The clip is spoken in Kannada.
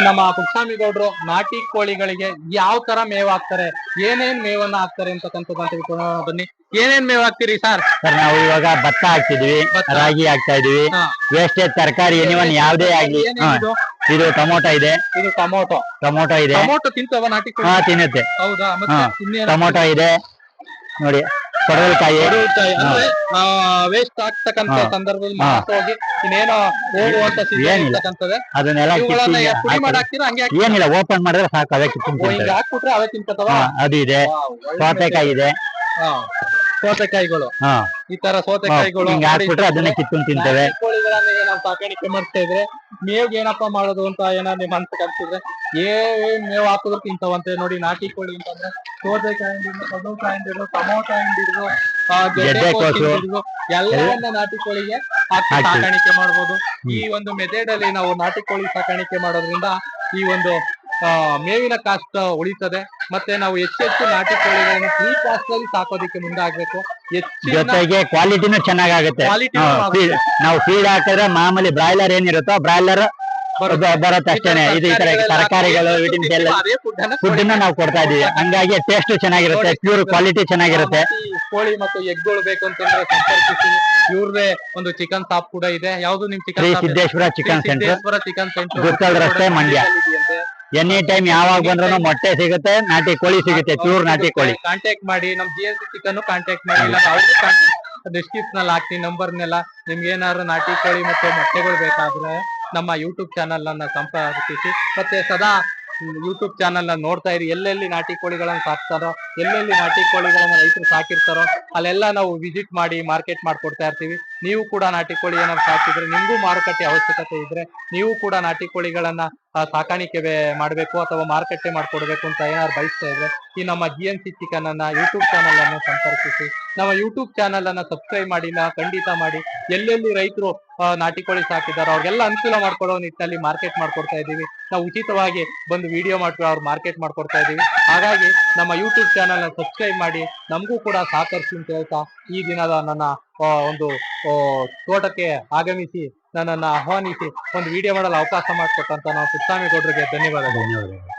ನಮ್ಮ ಗೌಡ್ರು ನಾಟಿ ಕೋಳಿಗಳಿಗೆ ಯಾವ ತರ ಮೇವ್ ಹಾಕ್ತಾರೆ ಏನೇನ್ ಮೇವನ್ನ ಹಾಕ್ತಾರೆ ಅಂತಕ್ಕಂಥದ್ದು ಅಂತ ಬನ್ನಿ. ಏನೇನ್ ಮೇವ್ ಹಾಕ್ತೀರಿ ಸರ್? ಸರ್ ನಾವು ಇವಾಗ ಭತ್ತ ಹಾಕ್ತಿದ್ವಿ ರಾಗಿ ಹಾಕ್ತಾ ಇದೀವಿ ಹಾ. ವೇಸ್ಟೇಜ್ ತರಕಾರಿ ಎನಿವನ್ ಯಾವ್ದೇ ಆಗಿ ಹಾ. ಏನೇನಿದು ಇದು ಟೊಮೊಟೊ ಇದೆ. ಇದು ಟೊಮೊಟೊ. ಟೊಮೊಟೊ ಇದೆ. ಟೊಮೊಟೊ ತಿಂತವ ನಾಟಿ ಕೋಳಿ? ಹಾ ತಿನ್ನುತ್ತೆ. ಹೌದಾ? ಮತ್ತೆ ಹಾ. ಇನ್ನೇನು? ಟೊಮೊಟೊ ಇದೆ. ನೋಡಿ. ಪಡವಲಕಾಯಿ ವೇಸ್ಟ್ ಆಗ್ತಕ್ಕಂತ ಸಂದರ್ಭದಲ್ಲಿ. ಮಾತ್ರ ಹೋಗಿ ಇನ್ನೇನೋ ಹೋಗುವಂತ. ಇರ್ತಕ್ಕಂಥದ್ದೇ. ಅದನ್ನೆಲ್ಲ ಇವುಗಳನ್ನ ಕಿತ್ತಿ ಪುಡಿ ಮಾಡಿ ಹಾಕಿ- ಹಾಕ್ತೀರಾ ಹಂಗೆ ಹಾಕ್ತೀರಾ? ಏನಿಲ್ಲ ಓಪನ್ ಮಾಡಿದ್ರೆ ಸಾಕು ಅದೇ ಕಿತ್ತು ಓ, ಹಿಂಗೆ ಹಾಕ್ಬಿಟ್ರೆ ಅವೇ ತಿನ್ಕೋತಾವ ಅದು ಇದೆ. ಸೌತೆಕಾಯಿ ಇದೆ. ಹಾ. ಸೌತೆಕಾಯಿಗಳು. ಹಾ. ಈ ತರ ಸೌತೆಕಾಯಿಗಳು ಹಿಂಗ್ ಹಾಕ್ಬಿಟ್ರೆ ಅದನ್ನೇ ಕಿತ್ಕೊಂಡ್ ತಿಂತೇವೆ. ಕೋಳಿಗಳನ್ನ ಏನಾದ್ರು ಸಾಕಾಣಿಕೆ ಮಾಡ್ತಾ ಇದ್ರೆ ಮೇವ್ ಏನಪ್ಪಾ ಮಾಡೋದು ಅಂತ ಏನಾದ್ರು ನಿಮ್ ಅನ್ಸಿದ್ರೆ ಏನ್ ಮೇವ್ ಹಾಕಿದ್ರು ತಿಂತಾವಂತೆ ನೋಡಿ ನಾಟಿ ಕೋಳಿ ಅಂತಂದ್ರೆ ಸೌತೆಕಾಯಿ ಕಡಲೆಕಾಯಿ ಹಿಡಿದು ಟೊಮೊಟೊ ಹಿಡಿದು ಗೆಡ್ಡೆಕೋಸು. ಹಿಡಿದು ಎಲ್ಲವನ್ನ ನಾಟಿ ಕೋಳಿಗೆ ಹಾಕಿ. ಸಾಕಾಣಿಕೆ ಮಾಡ್ಬೋದು ಈ ಒಂದು ಮೆಥಡ್ ನಾವು ನಾಟಿ ಕೋಳಿ ಸಾಕಾಣಿಕೆ ಮಾಡೋದ್ರಿಂದ ಈ ಒಂದು ಆ, ಮೇವಿನ ಕಾಸ್ಟ್ ಉಳಿತದೆ ಮತ್ತೆ ನಾವು ಹೆಚ್ಚು ಹೆಚ್ಚು ನಾಟಿ ಕೋಳಿಗಳನ್ನು ಫ್ರೀ ಕಾಸ್ಟ್ ಅಲ್ಲಿ ಸಾಕೋದಕ್ಕೆ ಮುಂದಾಗಬೇಕು ಜೊತೆಗೆ ಕ್ವಾಲಿಟಿನೂ ಚೆನ್ನಾಗಾಗುತ್ತೆ. ನಾವು ಫೀಡ್ ಹಾಕಿದ್ರೆ ಮಾಮೂಲಿ ಬ್ರಾಯ್ಲರ್ ಏನಿರುತ್ತೋ ಬ್ರಾಯ್ಲರ್ ಬರುತ್ತೆ. ಅಷ್ಟೇನೆ. ಇದು ಈ ತರ ತರಕಾರಿಗಳು ವಿಟಮಿನ್ಸ್ ಎಲ್ಲ ಫುಡ್ ಅನ್ನ ನಾವು ಕೊಡ್ತಾ ಇದೀವಿ. ಹಂಗಾಗಿ ಟೇಸ್ಟ್ ಚೆನ್ನಾಗಿರುತ್ತೆ ಪ್ಯೂರ್ ಕ್ವಾಲಿಟಿ ಚೆನ್ನಾಗಿರುತ್ತೆ. ಕೋಳಿ ಮತ್ತು ಎಗ್ಗಳು ಬೇಕು ಅಂತಂದ್ರೆ ಸಂಪರ್ಕಿಸಿ ಇವ್ರದೇ ಒಂದು ಚಿಕನ್ ಶಾಪ್ ಕೂಡ ಇದೆ. ಯಾವ್ದು ನಿಮ್ chicken Siddeshwara chicken centre chicken centre Guttal ರಸ್ತೆ, ಮಂಡ್ಯ. ಎನಿ ಟೈಮ್ ಯಾವಾಗ ಬಂದ್ರೂ ಮೊಟ್ಟೆ ಸಿಗುತ್ತೆ ನಾಟಿ ಕೋಳಿ ಸಿಗುತ್ತೆ ಪ್ಯೂರ್ ನಾಟಿ ಕೋಳಿ. ಕಾಂಟ್ಯಾಕ್ಟ್ ಮಾಡಿ ನಮ್ ಜಿ ಎಸ್ ಚಿಕನ್ ಕಾಂಟ್ಯಾಕ್ಟ್ ಮಾಡಿ. ಇಲ್ಲ ಅವ್ರಿಗೆ ಡಿಸ್ಕ್ರಿಪ್ಷನ್ನಲ್ಲಿ ಹಾಕ್ತೀನಿ ನಂಬರ್ನೆಲ್ಲ ನಿಮ್ಗೆ ಏನಾದ್ರು ನಾಟಿ ಕೋಳಿ ಮತ್ತೆ ಮೊಟ್ಟೆಗಳು ಬೇಕಾದ್ರೆ. ನಮ್ಮ ಯೂಟ್ಯೂಬ್ ಚಾನೆಲ್ ಅನ್ನ ಸಂಪರ್ಕಿಸಿ ಮತ್ತೆ ಸದಾ ಯೂಟ್ಯೂಬ್ ಚಾನೆಲ್ನ ನೋಡ್ತಾ ಇರಿ. ಎಲ್ಲೆಲ್ಲಿ ನಾಟಿ ಕೋಳಿಗಳನ್ನು ಸಾಕ್ತಾರೋ, ಎಲ್ಲೆಲ್ಲಿ ನಾಟಿ ಕೋಳಿಗಳನ್ನು ರೈತರು ಸಾಕಿರ್ತಾರೋ ಅಲ್ಲೆಲ್ಲ ನಾವು ವಿಸಿಟ್ ಮಾಡಿ ಮಾರ್ಕೆಟ್ ಮಾಡ್ಕೊಡ್ತಾ ಇರ್ತೀವಿ. ನೀವು ಕೂಡ ನಾಟಿ ಕೋಳಿ ಏನಾದ್ರು ಸಾಕಿದ್ರೆ ನಿಮ್ಗೂ ಮಾರುಕಟ್ಟೆ ಅವಶ್ಯಕತೆ ಇದ್ರೆ ನೀವು ಕೂಡ ನಾಟಿ ಕೋಳಿಗಳನ್ನ ಸಾಕಾಣಿಕೆ ಮಾಡ್ಬೇಕು ಅಥವಾ ಮಾರುಕಟ್ಟೆ ಮಾಡ್ಕೊಡ್ಬೇಕು ಅಂತ ಏನಾದ್ರು ಬಯಸ್ತಾ ಇದ್ರೆ ಈ ನಮ್ಮ ಜಿ ಎನ್ ಸಿ ಚಿಕನ್ ಅನ್ನ ಯೂಟ್ಯೂಬ್ ಚಾನಲ್ ಅನ್ನು ಸಂಪರ್ಕಿಸಿ. ನಮ್ಮ ಯೂಟ್ಯೂಬ್ ಚಾನಲ್ ಅನ್ನ ಸಬ್ಸ್ಕ್ರೈಬ್ ಮಾಡಿಲ್ಲ ಖಂಡಿತ ಮಾಡಿ. ಎಲ್ಲೆಲ್ಲಿ ರೈತರು ನಾಟಿ ಕೋಳಿ ಸಾಕಿದ್ದಾರೆ, ಅವ್ರಿಗೆಲ್ಲ ಅನುಕೂಲ ಮಾಡ್ಕೊಡೋ ನಿಟ್ಟಿನಲ್ಲಿ ಮಾರ್ಕೆಟ್ ಮಾಡ್ಕೊಡ್ತಾ ಇದೀವಿ ನಾವು ಉಚಿತವಾಗಿ ಬಂದು ವಿಡಿಯೋ ಮಾಡ್ಕೊಂಡು ಅವ್ರು ಮಾರ್ಕೆಟ್ ಮಾಡ್ಕೊಡ್ತಾ ಇದ್ದೀವಿ. ಹಾಗಾಗಿ ನಮ್ಮ ಯೂಟ್ಯೂಬ್ ಚಾನಲ್ನ ಸಬ್ಸ್ಕ್ರೈಬ್ ಮಾಡಿ, ನಮಗೂ ಕೂಡ ಸಹಕರಿಸಿ ಅಂತ ಹೇಳ್ತಾ, ಈ ದಿನದ ನನ್ನ ಒಂದು ತೋಟಕ್ಕೆ ಆಗಮಿಸಿ, ನನ್ನನ್ನ ಆಹ್ವಾನಿಸಿ, ಒಂದು ವಿಡಿಯೋ ಮಾಡಲು ಅವಕಾಶ ಮಾಡಿಕೊಟ್ಟಂತ ನಾವು ಸುತ್ತಾಮಿ ಗೌಡರಿಗೆ ಧನ್ಯವಾದಗಳು. ಧನ್ಯವಾದಗಳು.